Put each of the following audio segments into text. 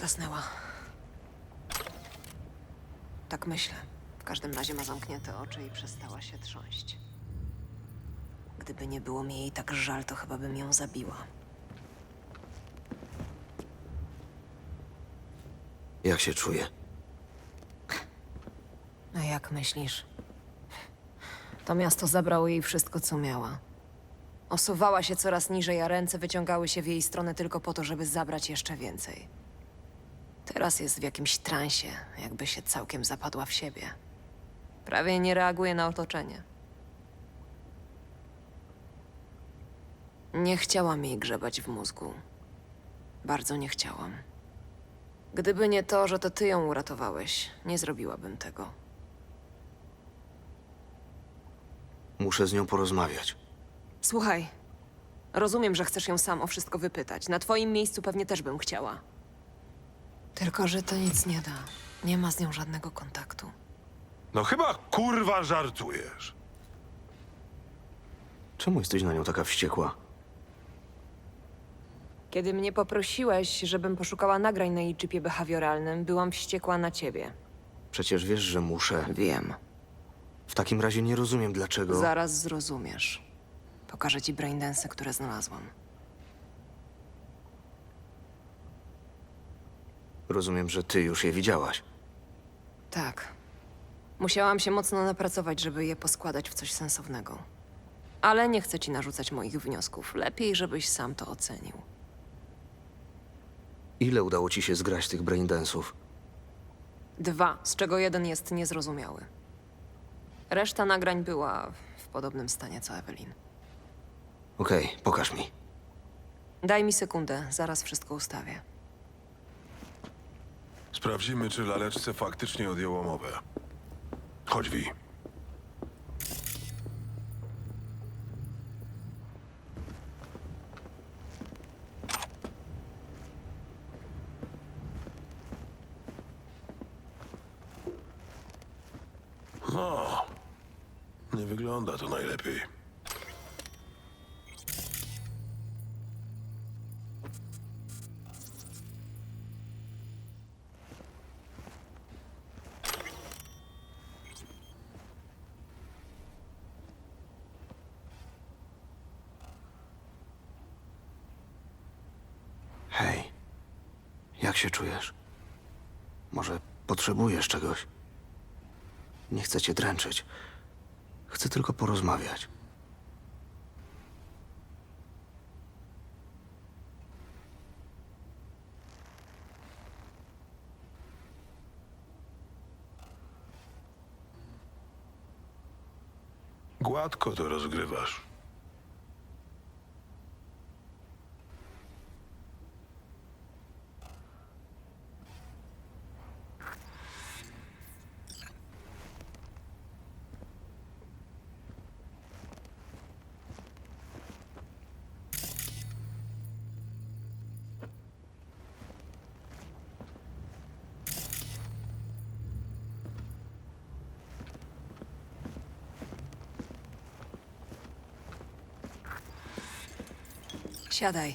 Zasnęła. Tak myślę. W każdym razie ma zamknięte oczy i przestała się trząść. Gdyby nie było mi jej tak żal, to chyba bym ją zabiła. Jak się czuję? A jak myślisz? To miasto zabrało jej wszystko, co miała. Osuwała się coraz niżej, a ręce wyciągały się w jej stronę tylko po to, żeby zabrać jeszcze więcej. Teraz jest w jakimś transie, jakby się całkiem zapadła w siebie. Prawie nie reaguje na otoczenie. Nie chciałam jej grzebać w mózgu. Bardzo nie chciałam. Gdyby nie to, że to ty ją uratowałeś, nie zrobiłabym tego. Muszę z nią porozmawiać. Słuchaj, rozumiem, że chcesz ją sam o wszystko wypytać. Na twoim miejscu pewnie też bym chciała. Tylko, że to nic nie da. Nie ma z nią żadnego kontaktu. No chyba kurwa żartujesz. Czemu jesteś na nią taka wściekła? Kiedy mnie poprosiłeś, żebym poszukała nagrań na jej chipie behawioralnym, byłam wściekła na ciebie. Przecież wiesz, że muszę. Wiem. W takim razie nie rozumiem, dlaczego. Zaraz zrozumiesz. Pokażę ci braindensy, które znalazłam. Rozumiem, że ty już je widziałaś. Tak. Musiałam się mocno napracować, żeby je poskładać w coś sensownego. Ale nie chcę ci narzucać moich wniosków. Lepiej, żebyś sam to ocenił. Ile udało ci się zgrać tych braindensów? Dwa, z czego jeden jest niezrozumiały. Reszta nagrań była w podobnym stanie co Evelyn. Okej, pokaż mi. Daj mi sekundę, zaraz wszystko ustawię. Sprawdzimy, czy laleczce faktycznie odjęło mowę. Chodź, Wi. No, nie wygląda to najlepiej. Potrzebujesz czegoś? Nie chcę cię dręczyć. Chcę tylko porozmawiać. Gładko to rozgrywasz. Siadaj.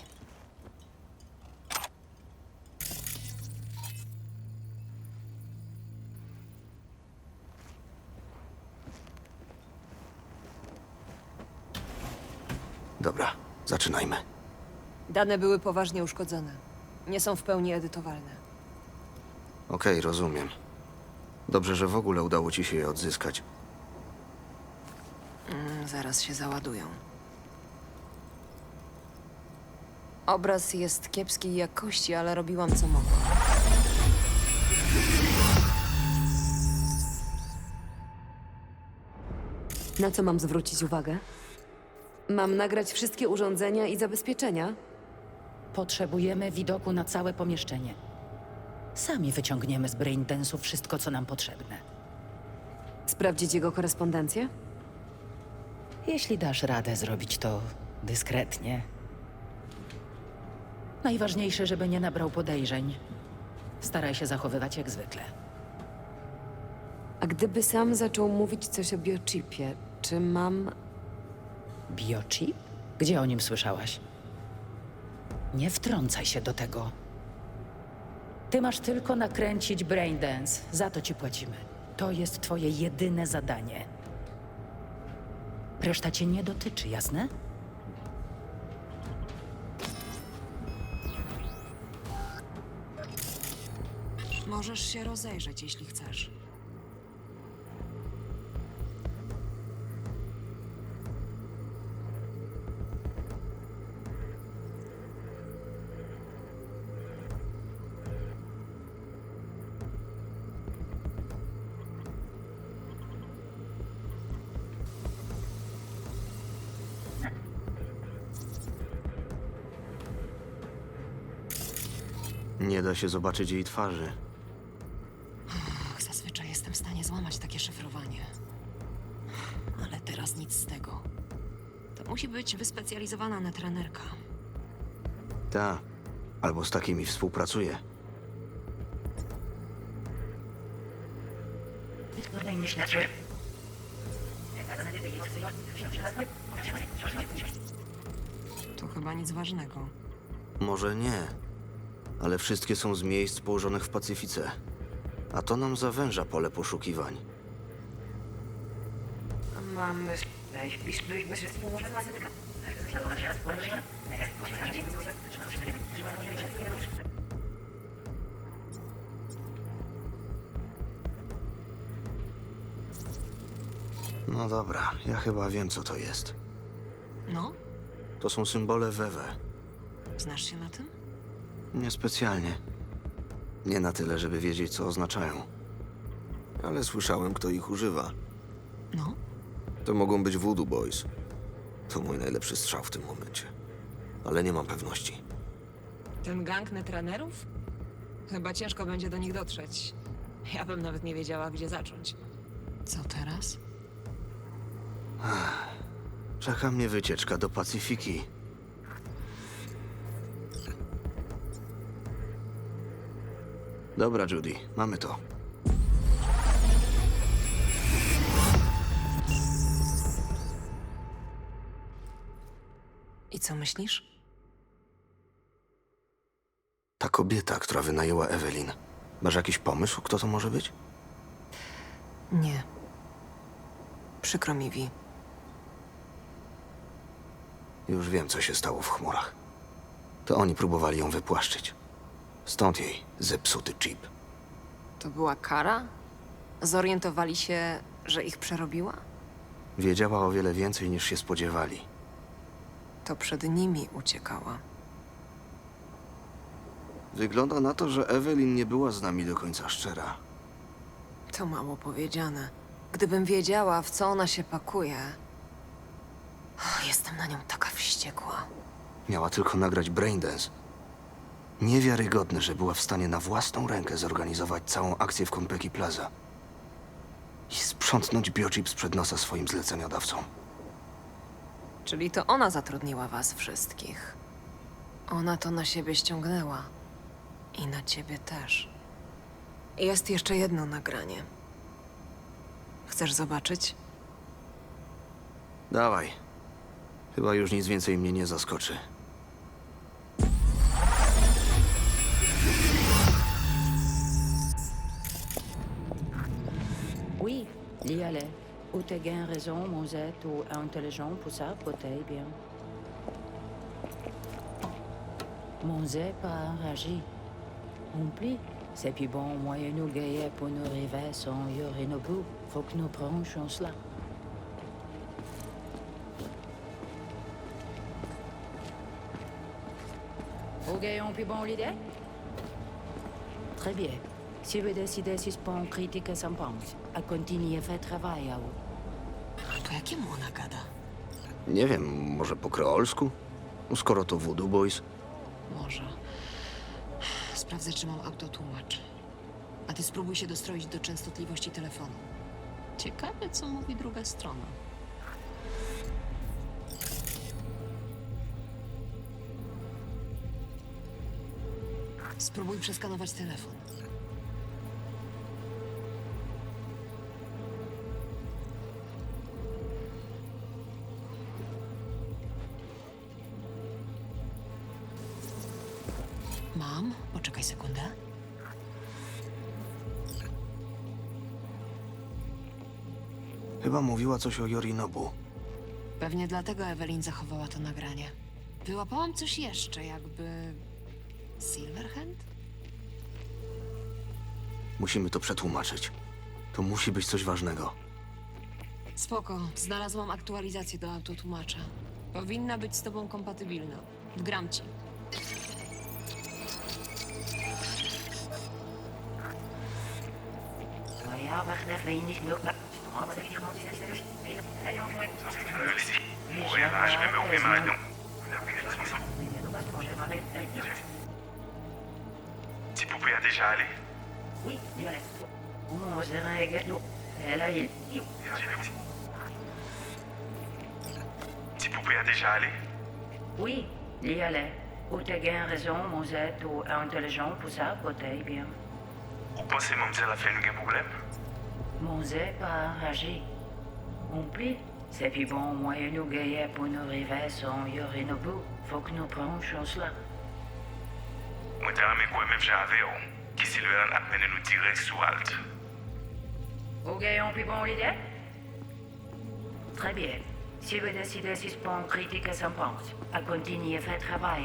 Dobra, zaczynajmy. Dane były poważnie uszkodzone. Nie są w pełni edytowalne. Okej, rozumiem. Dobrze, że w ogóle udało ci się je odzyskać. Mm, Zaraz się załadują. Obraz jest kiepskiej jakości, ale robiłam co mogłam. Na co mam zwrócić uwagę? Mam nagrać wszystkie urządzenia i zabezpieczenia? Potrzebujemy widoku na całe pomieszczenie. Sami wyciągniemy z Braindensu wszystko, co nam potrzebne. Sprawdzić jego korespondencję? Jeśli dasz radę zrobić to dyskretnie. Najważniejsze, żeby nie nabrał podejrzeń. Staraj się zachowywać jak zwykle. A gdyby sam zaczął mówić coś o biochipie, czy mam... Biochip? Gdzie o nim słyszałaś? Nie wtrącaj się do tego. Ty masz tylko nakręcić Braindance. Za to ci płacimy. To jest twoje jedyne zadanie. Reszta cię nie dotyczy, jasne? Możesz się rozejrzeć, jeśli chcesz. Nie da się zobaczyć jej twarzy. Złamać takie szyfrowanie. Ale teraz nic z tego. To musi być wyspecjalizowana netrenerka. Ta. Albo z takimi współpracuje. To chyba nic ważnego. Może nie, ale wszystkie są z miejsc położonych w Pacyfice. A to nam zawęża pole poszukiwań. Mamy... No dobra, ja chyba wiem, co to jest. No? To są symbole Wewe. Znasz się na tym? Niespecjalnie. Nie na tyle, żeby wiedzieć, co oznaczają. Ale słyszałem, kto ich używa. No? To mogą być Voodoo Boys. To mój najlepszy strzał w tym momencie. Ale nie mam pewności. Ten gang netrenerów? Chyba ciężko będzie do nich dotrzeć. Ja bym nawet nie wiedziała, gdzie zacząć. Co teraz? Czeka mnie wycieczka do Pacyfiki. Dobra, Judy, mamy to. I co myślisz? Ta kobieta, która wynajęła Evelyn. Masz jakiś pomysł, kto to może być? Nie. Przykro mi, Vi. Już wiem, co się stało w chmurach. To oni próbowali ją wypłaszczyć. Stąd jej zepsuty chip. To była kara? Zorientowali się, że ich przerobiła? Wiedziała o wiele więcej niż się spodziewali. To przed nimi uciekała. Wygląda na to, że Evelyn nie była z nami do końca szczera. To mało powiedziane. Gdybym wiedziała, w co ona się pakuje. Jestem na nią taka wściekła. Miała tylko nagrać Braindance. Niewiarygodne, że była w stanie na własną rękę zorganizować całą akcję w Konpeki Plaza. I sprzątnąć biochip sprzed nosa swoim zleceniodawcom. Czyli to ona zatrudniła was wszystkich. Ona to na siebie ściągnęła. I na ciebie też. Jest jeszcze jedno nagranie. Chcesz zobaczyć? Dawaj. Chyba już nic więcej mnie nie zaskoczy. Y aller. Ou t'as gain raison, Z, ou intelligent pour ça, peut bien. Z pas enragé. Oublie, c'est puis bon moyen nous gagner pour nous rêver sans Yorinobu. Faut que nous prenions cela. Vous gagnons puis bon l'idée? Très bien. Si critique s'en pense, à continuer à faire travail à vous. To jakiemu ona gada? Nie wiem, może po kreolsku? No, Skoro to Voodoo Boys. Może. Sprawdzę, czy mam autotłumacz. A ty spróbuj się dostroić do częstotliwości telefonu. Ciekawe, co mówi druga strona. Spróbuj przeskanować telefon. Sekundę. Chyba mówiła coś o Yorinobu. Pewnie dlatego Evelyn zachowała to nagranie. Wyłapałam coś jeszcze, jakby... Silverhand? Musimy to przetłumaczyć. To musi być coś ważnego. Spoko, znalazłam aktualizację do autotłumacza. Powinna być z tobą kompatybilna. Gram ci. Si poupée déjà. Oui, il reste. Si déjà allé. Oui, il y allait. Ou raison, vous êtes intelligent pour ça, peut-être bien. Vous pensez que fait un problème? Mon Mouze a agi. On plie. C'est puis bon moyen nous gagner pour nous rêver sans Yorinobu. Faut que nous prenions chance là. Moi, t'as un mec ou même j'avais, oh. Qui s'il veut amener nous direct sous halte. Vous gagnez plus bon l'idée? Très bien. Si vous décidez si ce point critique à son pense, à continuer à faire travail.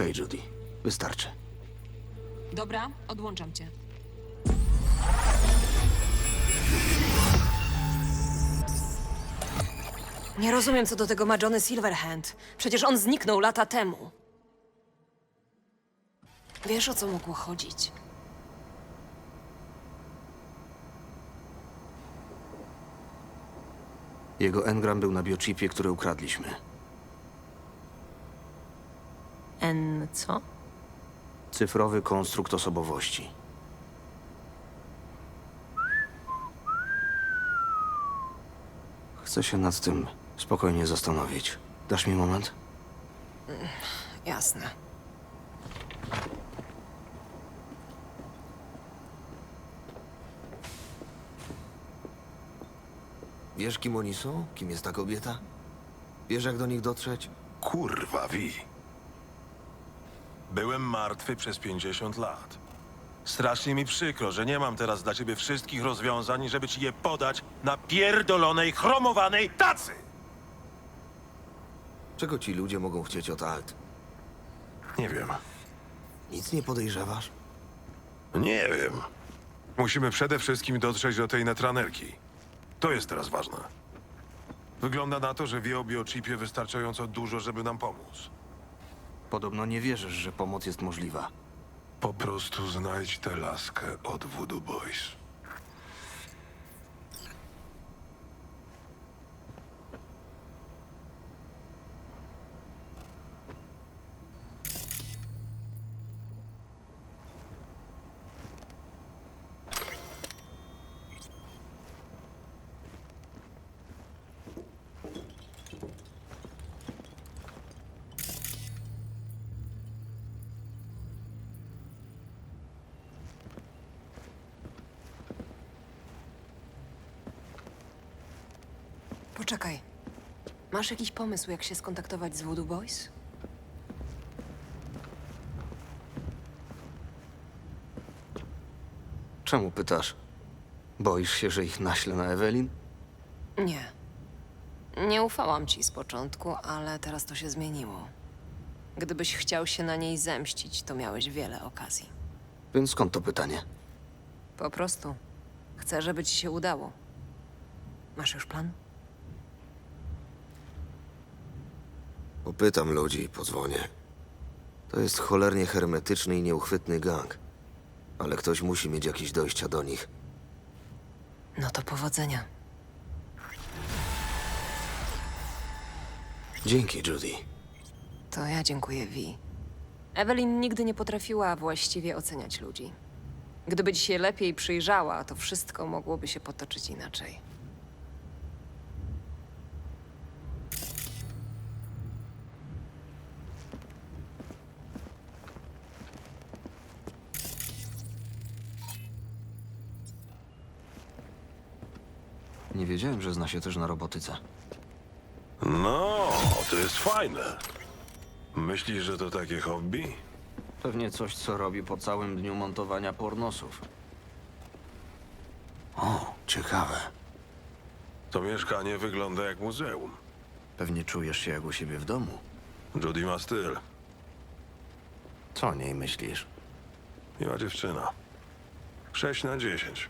Okej, Judy. Wystarczy. Dobra, odłączam cię. Nie rozumiem, co do tego ma Johnny Silverhand. Przecież on zniknął lata temu. Wiesz, o co mogło chodzić? Jego engram był na biochipie, który ukradliśmy. En co? Cyfrowy konstrukt osobowości. Chcę się nad tym spokojnie zastanowić. Dasz mi moment? Jasne. Wiesz, kim oni są? Kim jest ta kobieta? Wiesz, jak do nich dotrzeć? Kurwa, wi. Byłem martwy przez 50 lat. Strasznie mi przykro, że nie mam teraz dla ciebie wszystkich rozwiązań, żeby ci je podać na pierdolonej, chromowanej tacy! Czego ci ludzie mogą chcieć od Alt? Nie wiem. Nic nie podejrzewasz? Nie wiem. Musimy przede wszystkim dotrzeć do tej netranerki. To jest teraz ważne. Wygląda na to, że wie o biochipie wystarczająco dużo, żeby nam pomóc. Podobno nie wierzysz, że pomoc jest możliwa. Po prostu znajdź tę laskę od Voodoo Boys. Poczekaj. Masz jakiś pomysł, jak się skontaktować z Voodoo Boys? Czemu pytasz? Boisz się, że ich naślę na Ewelin? Nie. Nie ufałam ci z początku, ale teraz to się zmieniło. Gdybyś chciał się na niej zemścić, to miałeś wiele okazji. Więc skąd to pytanie? Po prostu. Chcę, żeby ci się udało. Masz już plan? Popytam ludzi i pozwonię. To jest cholernie hermetyczny i nieuchwytny gang. Ale ktoś musi mieć jakieś dojścia do nich. No to powodzenia. Dzięki, Judy. To ja dziękuję Vi. Evelyn nigdy nie potrafiła właściwie oceniać ludzi. Gdyby ci się lepiej przyjrzała, to wszystko mogłoby się potoczyć inaczej. Nie wiedziałem, że zna się też na robotyce. No, to jest fajne. Myślisz, że to takie hobby? Pewnie coś, co robi po całym dniu montowania pornosów. O, ciekawe. To mieszkanie wygląda jak muzeum. Pewnie czujesz się jak u siebie w domu. Judy ma styl. Co o niej myślisz? Miła dziewczyna. 6 na 10.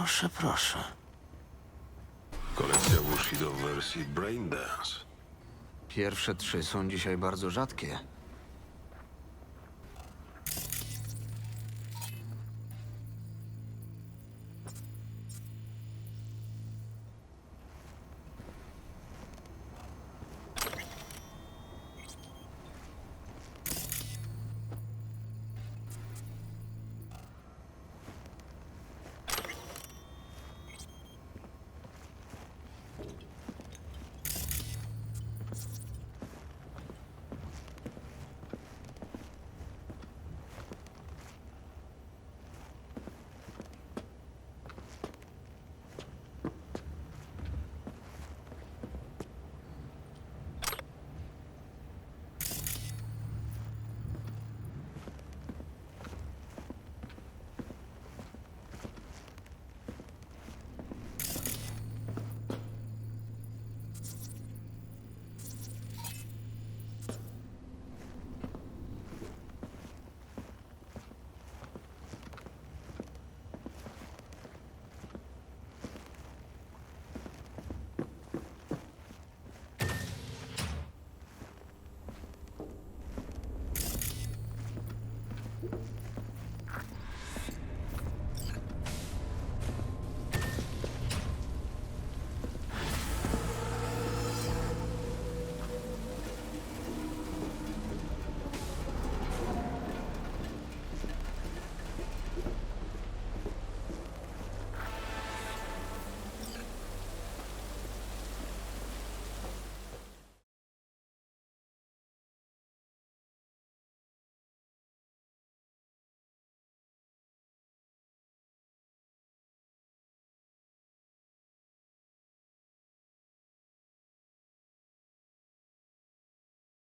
Proszę, proszę. Kolekcja Bushido w wersji Braindance. Pierwsze trzy są dzisiaj bardzo rzadkie.